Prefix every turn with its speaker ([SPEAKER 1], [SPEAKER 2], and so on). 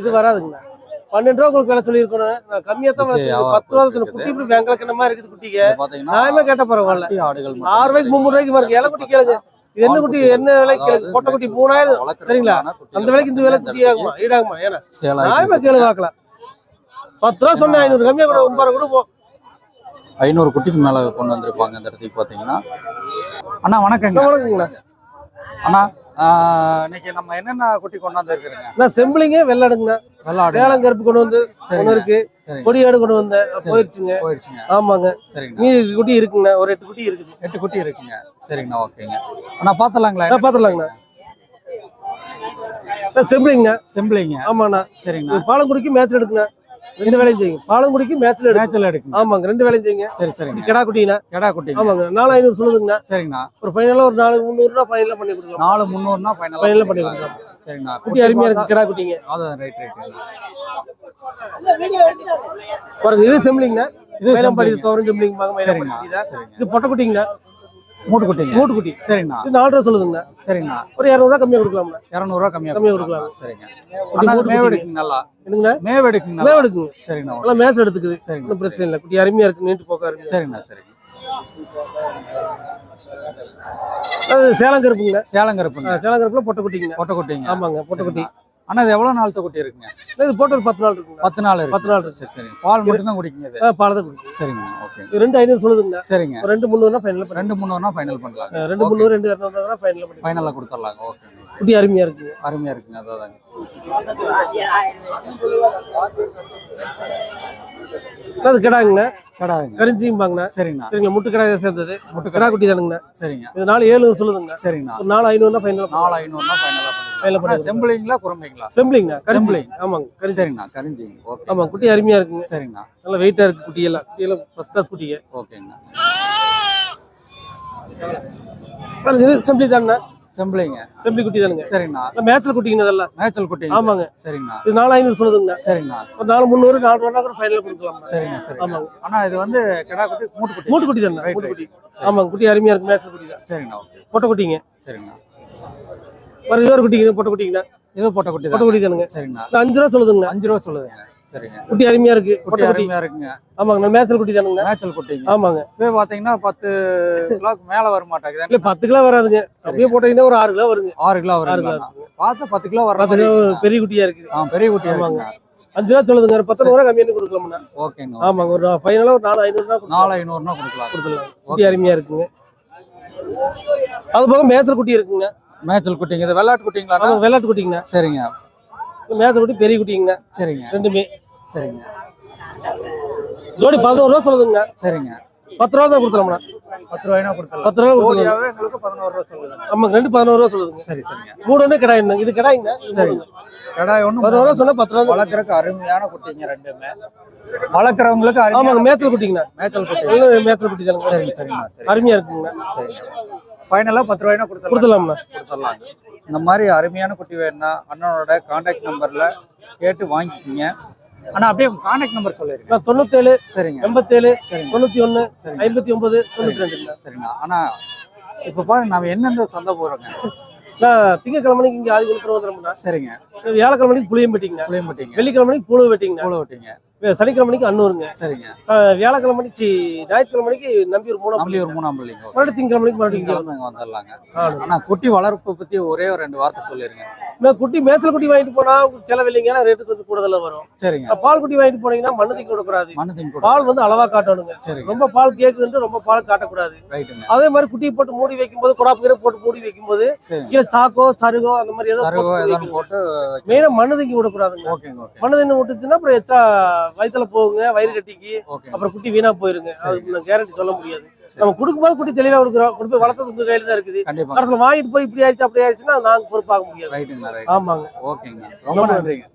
[SPEAKER 1] இது வராதுங்கண்ணா பன்னெண்டு ரூபா உங்களுக்கு விலை சொல்லியிருக்கணும். நான் கம்மியா தான் பத்து ரூபா சொன்ன. குட்டி இப்படி வெங்கல கிண்ணமா இருக்குது குட்டிக்கு. நியாயமா கேட்ட பரவாயில்ல. ஆறு ரூபாய்க்கு முந்நூறு ரூபாய்க்கு பாருங்க. இலை குட்டி கேளுங்க. இது என்ன குட்டி? என்ன விலைக்கு பொட்டை குட்டி மூணாயிரம். சரிங்களா? அந்த விலைக்கு இந்த விலை குட்டி ஆகுமா ஈடாகுமா ஏன்னா கேளு பார்க்கலாம் பத்து ரூபா சொன்னேன் ஐநூறு. கம்மியா கூட ஒன்பது கூட போ
[SPEAKER 2] ஐநூறு குட்டிக்கு மேல கொண்டு வந்திருப்பாங்க இந்த இடத்துக்கு பாத்தீங்கன்னா அண்ணா வணக்கங்க.
[SPEAKER 1] வணக்கங்கண்ணா
[SPEAKER 2] அண்ணா இன்னைக்கு நம்ம என்னென்ன குட்டி கொண்டாந்து இருக்கிறீங்க
[SPEAKER 1] நான் செம்பிளிங்க வெள்ளாடுங்கண்ணா.
[SPEAKER 2] வெள்ளாடு
[SPEAKER 1] சேலம் கருப்பு கொண்டு வந்து
[SPEAKER 2] சரிங்க.
[SPEAKER 1] இருக்கு.
[SPEAKER 2] சரிங்க.
[SPEAKER 1] கொடியாடு கொண்டு வந்தேன். போயிருச்சுங்க.
[SPEAKER 2] போயிடுச்சுங்க
[SPEAKER 1] ஆமாங்க.
[SPEAKER 2] சரிங்கண்ணா
[SPEAKER 1] மீதி குட்டி இருக்குங்கண்ணா. ஒரு எட்டு குட்டி இருக்குது.
[SPEAKER 2] எட்டு குட்டி இருக்குங்க. சரிங்கண்ணா ஓகேங்க. அண்ணா
[SPEAKER 1] பாத்துடலாங்கண்ணா. நான் செம்பிளிங்கண்ணா
[SPEAKER 2] செம்பிளிங்க.
[SPEAKER 1] ஆமாண்ணா.
[SPEAKER 2] சரிங்கண்ணா.
[SPEAKER 1] பாலங்குடிக்கு மேட்ச் எடுக்குங்க ரெண்டு வேலையும் செய்யுங்க. பாலங்குடிக்கு மேட்ச்ல எடுக்கும்.
[SPEAKER 2] மேட்ச்ல எடுக்குங்க
[SPEAKER 1] ஆமாங்க ரெண்டு வேலையும் செய்யுங்க.
[SPEAKER 2] சரி சரிங்க
[SPEAKER 1] கிடா குட்டிங்கண்ணா
[SPEAKER 2] கெடா குட்டிங்க.
[SPEAKER 1] ஆமாங்க நாலு ஐநூறு சொல்லுதுங்கண்ணா.
[SPEAKER 2] சரிங்கண்ணா.
[SPEAKER 1] ஒரு ஃபைனலா ஒரு நாலு முந்நூறு ரூபா ஃபைனலா பண்ணி கொடுக்கலாம்.
[SPEAKER 2] நாலு முந்நூறுனா ஃபைனல்
[SPEAKER 1] ஃபைனலா பண்ணி கொடுக்கலாம்.
[SPEAKER 2] சரிங்கண்ணா.
[SPEAKER 1] குட்டி அருமையா இருக்கு கிடா குட்டிங்க
[SPEAKER 2] அதான் ரைட் ரைட்
[SPEAKER 1] பாருங்க இது செம்பிளிங்கண்ணா
[SPEAKER 2] இது செம்பிளிங்க.
[SPEAKER 1] தோரம் தான்.
[SPEAKER 2] சரிங்க
[SPEAKER 1] இது பொட்டை குட்டிங்கண்ணா
[SPEAKER 2] மூட்டு குட்டிங்க
[SPEAKER 1] மூட்டு குட்டி
[SPEAKER 2] சரிங்கண்ணா
[SPEAKER 1] நாலு ரூபா சொல்லுதுங்கண்ணா
[SPEAKER 2] சரிங்கண்ணா
[SPEAKER 1] ஒரு இரநூறுவா கம்மியா கொடுக்கலாம்ண்ணா
[SPEAKER 2] இரநூறுவா கம்மியா
[SPEAKER 1] கம்மியா
[SPEAKER 2] கொடுக்கலாம். சரிங்க.
[SPEAKER 1] குட்டி
[SPEAKER 2] அண்ணா
[SPEAKER 1] மூட்டு
[SPEAKER 2] மேவ்
[SPEAKER 1] குட்டிங்க.
[SPEAKER 2] எடுக்குங்க நல்லா.
[SPEAKER 1] என்னங்கண்ணா
[SPEAKER 2] மேவ் எடுக்குங்க
[SPEAKER 1] நல்லா.
[SPEAKER 2] நல்லா
[SPEAKER 1] எடுக்குங்க
[SPEAKER 2] சரிங்கண்ணா
[SPEAKER 1] நல்லா மேட்ச் எடுத்துக்குது.
[SPEAKER 2] சரிங்க
[SPEAKER 1] ஒன்றும் பிரச்சனை இல்லை. குட்டி அருமையா இருக்கு. நீட்டு போக்கா இருக்கு.
[SPEAKER 2] சரிங்கண்ணா சரிங்க.
[SPEAKER 1] அது சேலம் கருப்புங்க.
[SPEAKER 2] சேலம் கருப்புங்க.
[SPEAKER 1] சேலம் கருப்புல பொட்டை குட்டிங்க.
[SPEAKER 2] பொட்டை குட்டிங்க.
[SPEAKER 1] ஆமாங்க பொட்டை குட்டி.
[SPEAKER 2] அண்ணா இது எவ்வளவு நாளத்து குட்டி இருக்குங்க
[SPEAKER 1] இது போட்டு ஒரு பத்து நாள் இருக்குங்க.
[SPEAKER 2] பத்து நாள் இருக்கு.
[SPEAKER 1] பத்து நாள் இருக்கு.
[SPEAKER 2] சரி சரி. பால் மட்டும் தான் குடிக்குங்க இது?
[SPEAKER 1] பாலத்தை குடி
[SPEAKER 2] சரிங்க ஓகே.
[SPEAKER 1] ரெண்டு ஐநூறு சொல்லுதுங்க
[SPEAKER 2] சரிங்க.
[SPEAKER 1] ரெண்டு முந்நூறுனா ஃபைனல்
[SPEAKER 2] ரெண்டு முந்நூறுனா ஃபைனல் பண்ணலாம்.
[SPEAKER 1] ரெண்டு முந்நூறு ரெண்டு இரநூறுனா ஃபைனல் பண்ணி
[SPEAKER 2] ஃபைனலாக கொடுத்துடலாங்க ஓகே.
[SPEAKER 1] குட்டி அருமையா இருக்குங்க.
[SPEAKER 2] அருமையா இருக்குங்க அதாதாங்க
[SPEAKER 1] அது கிடாங்கண்ணா.
[SPEAKER 2] கடாதுங்க
[SPEAKER 1] கரிஞ்சிம்பாங்கண்ணா
[SPEAKER 2] சரிங்கண்ணா.
[SPEAKER 1] சரிங்களா முட்டு கிடா சேர்ந்தது.
[SPEAKER 2] முட்டு
[SPEAKER 1] கிடா குட்டி தானுங்கண்ணா.
[SPEAKER 2] சரிங்க.
[SPEAKER 1] இது நாலு ஏழு சொல்லுதுங்க
[SPEAKER 2] சரிங்கண்ணா.
[SPEAKER 1] நாலு ஐநூறுனா ஃபைனல்
[SPEAKER 2] நாலு ஐநூறுனா ஃபைனலாக பண்ணிக்கலாம்
[SPEAKER 1] பண்ணி
[SPEAKER 2] செம்பிளிங்களா குறும்பைங்களா
[SPEAKER 1] செம்பிளிங்கண்ணா கரிஞ்சி.
[SPEAKER 2] செம்பிளிங்.
[SPEAKER 1] ஆமாங்க கரிஞ்சி.
[SPEAKER 2] சரிங்கண்ணா கரிஞ்சிங்க ஓகே.
[SPEAKER 1] ஆமாங்க குட்டி அருமையா இருக்குங்க.
[SPEAKER 2] சரிங்கண்ணா
[SPEAKER 1] நல்லா வெயிட்டா இருக்கு குட்டி எல்லாம் குட்டி எல்லாம் ஃபர்ஸ்ட் கிளாஸ் குட்டிங்க
[SPEAKER 2] ஓகேங்கண்ணா
[SPEAKER 1] இது செம்பிளி தானே
[SPEAKER 2] செம்பிளிங்க
[SPEAKER 1] செம்பிளி குட்டி தானுங்க.
[SPEAKER 2] சரிங்கண்ணா
[SPEAKER 1] மேட்ச்ல குட்டிங்க இதெல்லாம்.
[SPEAKER 2] மேய்ச்சல் குட்டி
[SPEAKER 1] ஆமாங்க.
[SPEAKER 2] சரிங்கண்ணா
[SPEAKER 1] இது நாலு ஐநூறு சொல்லுதுங்கண்ணா
[SPEAKER 2] சரிங்கண்ணா
[SPEAKER 1] ஒரு நாலு முந்நூறு நாலு ரூபா கூட ஃபைனல் கொடுக்கலாம்
[SPEAKER 2] சரிங்க
[SPEAKER 1] ஆமாங்க.
[SPEAKER 2] இது வந்து கிடா குட்டி மூட்டு குட்டி.
[SPEAKER 1] மூட்டு குட்டி தானே? மூட்டு. குட்டி. ஆமாங்க குட்டி அருமையா இருக்கு மேட்ச் குட்டி தான்.
[SPEAKER 2] சரிங்கண்ணா ஓகே.
[SPEAKER 1] பொட்டை குட்டிங்க.
[SPEAKER 2] சரிங்கண்ணா
[SPEAKER 1] பாருங்க இது ஒரு குட்டிங்க பொட்டை குட்டிங்கண்ணா
[SPEAKER 2] இது பொட்டை குட்டி
[SPEAKER 1] பொட்டை குட்டி தானுங்க.
[SPEAKER 2] சரிங்கண்ணா
[SPEAKER 1] இது அஞ்சு ரூபா சொல்லுதுங்கண்ணா
[SPEAKER 2] அஞ்சு ரூபா சொல்லுதுங்க. சரிங்க.
[SPEAKER 1] குட்டி அருமையா இருக்கு.
[SPEAKER 2] குட்டி அருமையா இருக்குங்க.
[SPEAKER 1] ஆமாங்க நான் மேட்ச்ல குட்டி தானுங்க.
[SPEAKER 2] மேய்ச்சல் குட்டிங்க.
[SPEAKER 1] ஆமாங்க.
[SPEAKER 2] இப்போ பாத்தீங்கன்னா பத்து கிலோக்கு மேல வர
[SPEAKER 1] இல்ல
[SPEAKER 2] மாட்டேங்குது
[SPEAKER 1] பத்து கிலோ வராதுங்க. அப்படியே போட்டீங்கன்னா ஒரு ஆறு கிலோ வருங்க.
[SPEAKER 2] ஆறு கிலோ
[SPEAKER 1] ஆறு கிலோ
[SPEAKER 2] பார்த்தா பத்து கிலோ வர
[SPEAKER 1] பத்து கிலோ. பெரிய குட்டியா இருக்குது
[SPEAKER 2] ஆ பெரிய குட்டி
[SPEAKER 1] ஆமாங்க. அஞ்சு ரூபா சொல்லுதுங்க. ஒரு பத்து ரூபா கம்மியாக கொடுக்கலாம்ண்ணா.
[SPEAKER 2] ஓகேங்க
[SPEAKER 1] ஆமாங்க ஒரு ஃபைனலா ஒரு நாலு ஐநூறு தான்
[SPEAKER 2] நாலு ஐநூறுனா கொடுக்கலாம்.
[SPEAKER 1] கொடுத்துடலாம் குட்டி அருமையா இருக்குங்க. அது போக மேய்ச்சல் குட்டி இருக்குங்க.
[SPEAKER 2] மேய்ச்சல் குட்டிங்க. இது வெள்ளாட்டு குட்டிங்களா
[SPEAKER 1] வெள்ளாட்டு குட்டிங்கண்ணா.
[SPEAKER 2] சரிங்க.
[SPEAKER 1] மேய்ச்சல் குட்டி பெரிய குட்டிங்கண்ணா.
[SPEAKER 2] சரிங்க.
[SPEAKER 1] ரெண்டுமே.
[SPEAKER 2] சரிங்க.
[SPEAKER 1] ஜோடி பதினோரு ரூபா சொல்லுதுங்க
[SPEAKER 2] சரிங்க.
[SPEAKER 1] பத்து ரூபா தான் கொடுத்துலாம்ண்ணா
[SPEAKER 2] பத்து ரூபாய்னா கொடுக்கலாம்
[SPEAKER 1] பத்து ரூபா
[SPEAKER 2] ஜோடியாவே எங்களுக்கு பதினோரு ரூபா சொல்லுங்க
[SPEAKER 1] ஆமாங்க ரெண்டு பதினோரு ரூபா சொல்லுதுங்க.
[SPEAKER 2] சரி சரிங்க.
[SPEAKER 1] மூணு ஒன்று கிடாயிங்க இது கிடாயிங்க
[SPEAKER 2] சரிங்க கடாய் ஒன்று
[SPEAKER 1] பதினோரு ரூபா சொன்னா பத்து ரூபா தான்.
[SPEAKER 2] வளர்க்குறதுக்கு அருமையான குட்டிங்க ரெண்டுமே. வளர்க்குறவங்களுக்கு
[SPEAKER 1] ஆமாங்க மேய்ச்சல் குட்டிங்கண்ணா.
[SPEAKER 2] மேய்ச்சல் குட்டி.
[SPEAKER 1] மேய்ச்சல் குட்டி தானுங்க.
[SPEAKER 2] சரிங்க சரிங்க சரி
[SPEAKER 1] அருமையா இருக்குங்கண்ணா.
[SPEAKER 2] சரிங்க. ஃபைனலாக பத்து ரூபாய்னா கொடுத்துடலாம்.
[SPEAKER 1] கொடுத்துடலாம்ண்ணா
[SPEAKER 2] கொடுத்துடலாம். இந்த மாதிரி அருமையான குட்டி வேணும்னா அண்ணனோட காண்டாக்ட் நம்பர்ல கேட்டு வாங்கிக்கிங்க. அண்ணா அப்படியே காண்டாக்ட் நம்பர் சொல்லிருங்க.
[SPEAKER 1] நான் தொண்ணூத்தேழு
[SPEAKER 2] சரிங்க.
[SPEAKER 1] எண்பத்தேழு
[SPEAKER 2] சரிங்க.
[SPEAKER 1] தொண்ணூத்தி ஒண்ணு
[SPEAKER 2] சரிங்க.
[SPEAKER 1] ஐம்பத்தி ஒன்பது தொண்ணூத்தி ரெண்டுங்க
[SPEAKER 2] சரிங்க. ஆனா இப்ப பாருங்க நாம எந்தெந்த சந்தை போறோங்க?
[SPEAKER 1] நான் திங்கக்கிழமைக்கு இங்க ஆதி வந்துடும்ண்ணா
[SPEAKER 2] சரிங்க.
[SPEAKER 1] வியாழக்கிழமைக்கு புளியம் வெட்டிங்கண்ணா
[SPEAKER 2] புளியம்பட்டிங்க.
[SPEAKER 1] வெள்ளிக்கிழமைக்கு புழு வெட்டிங்கண்ணா
[SPEAKER 2] பூளை விட்டீங்க.
[SPEAKER 1] சனிக்கிழமைக்கு அன்னூருங்க.
[SPEAKER 2] சரிங்க.
[SPEAKER 1] வியாழக்கிழமைக்கு சி ஞாயிற்றுக்கிழமைக்கு நம்பி ஒரு மூணாம்
[SPEAKER 2] ஒரு மூணாம் பிள்ளைங்க
[SPEAKER 1] மறுபடியும் திங்கக்கிழமைக்கு மறுபடியும்
[SPEAKER 2] வந்துடலாங்க.
[SPEAKER 1] ஆடு.
[SPEAKER 2] ஆனா குட்டி வளர்ப்பு பத்தி ஒரே ஒரு ரெண்டு வார்த்தை சொல்லிருங்க.
[SPEAKER 1] குட்டி மேய்ச்சல் குட்டி வாங்கிட்டு போனா செலவில்லைங்கன்னா ரேட்டு கொஞ்சம் கூடுதலா வரும்.
[SPEAKER 2] சரிங்க.
[SPEAKER 1] பால் குட்டி வாங்கிட்டு போனீங்கன்னா மண்ணு தீங்க விடக்கூடாது.
[SPEAKER 2] திங்க
[SPEAKER 1] பால் வந்து அளவா காட்டணுங்க. ரொம்ப பால் கேக்குதுன்ட்டு ரொம்ப பால் காட்டக்கூடாது. அதே மாதிரி குட்டி போட்டு மூடி வைக்கும்போது குடாப்பு கீரை போட்டு மூடி வைக்கும்போது
[SPEAKER 2] சரிங்க.
[SPEAKER 1] கீழே சாக்கோ சருகோ அந்த மாதிரி ஏதோ
[SPEAKER 2] போட்டு
[SPEAKER 1] மெயினா மண்ணு தீங்கி விடக்கூடாதுங்க. மண்ணு தண்ணி விட்டுச்சுன்னா அப்புறம் எச்சா வயித்துல போகுங்க வயிறு கட்டிக்கு. அப்புறம் குட்டி வீணா போயிருங்க. அது கேரண்டி சொல்ல முடியாது. நம்ம கொடுக்கும்போது குட்டி தெளிவா கொடுக்குறோம். கொண்டு போய் வளர்த்தது உங்க கையில தான் இருக்குது.
[SPEAKER 2] கண்டிப்பா.
[SPEAKER 1] வாங்கிட்டு போய் இப்படி ஆயிடுச்சு அப்படி ஆயிடுச்சுன்னா நாங்க பொறுப்பாக முடியாது. ஆமாங்க.
[SPEAKER 2] ஓகேங்க ரொம்ப நன்றிங்க.